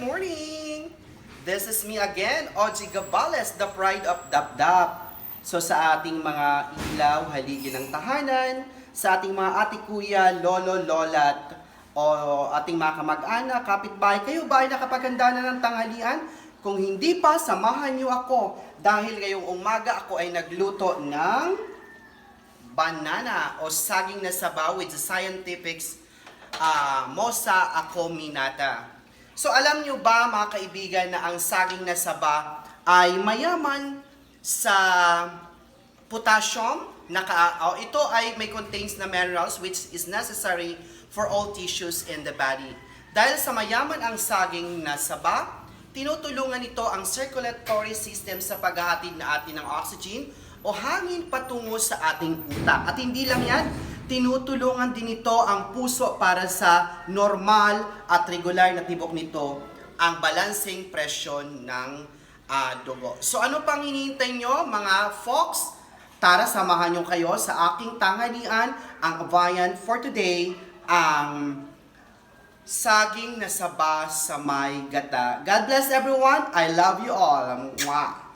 morning! This is me again, Oji Gabales, the pride of Dapdap. So sa ating mga ilaw, haligi ng tahanan, sa ating mga ate kuya, lolo, lolat, o ating mga kamag-anak, kapitbahay, kayo ba ay nakapaganda na ng tanghalian? Kung hindi pa, samahan niyo ako dahil ngayong umaga ako ay nagluto ng banana o saging na sabaw with the scientific ah, mosa acominata. So alam nyo ba mga kaibigan na ang saging na saba ay mayaman sa potassium? Naka, oh, ito ay may contains na minerals which is necessary for all tissues in the body. Dahil sa mayaman ang saging na saba, tinutulungan ito ang circulatory system sa paghahatid na atin ng oxygen o hangin patungo sa ating utak. At hindi lang yan, tinutulungan din ito ang puso para sa normal at regular na tibok nito ang balancing presyon ng ah, dugo. So ano pang hinihintay nyo mga folks? Tara, samahan nyo kayo sa aking tanghalian, ang Abayan for today, ang saging na saba sa may gata. God bless everyone. I love you all. Mwah.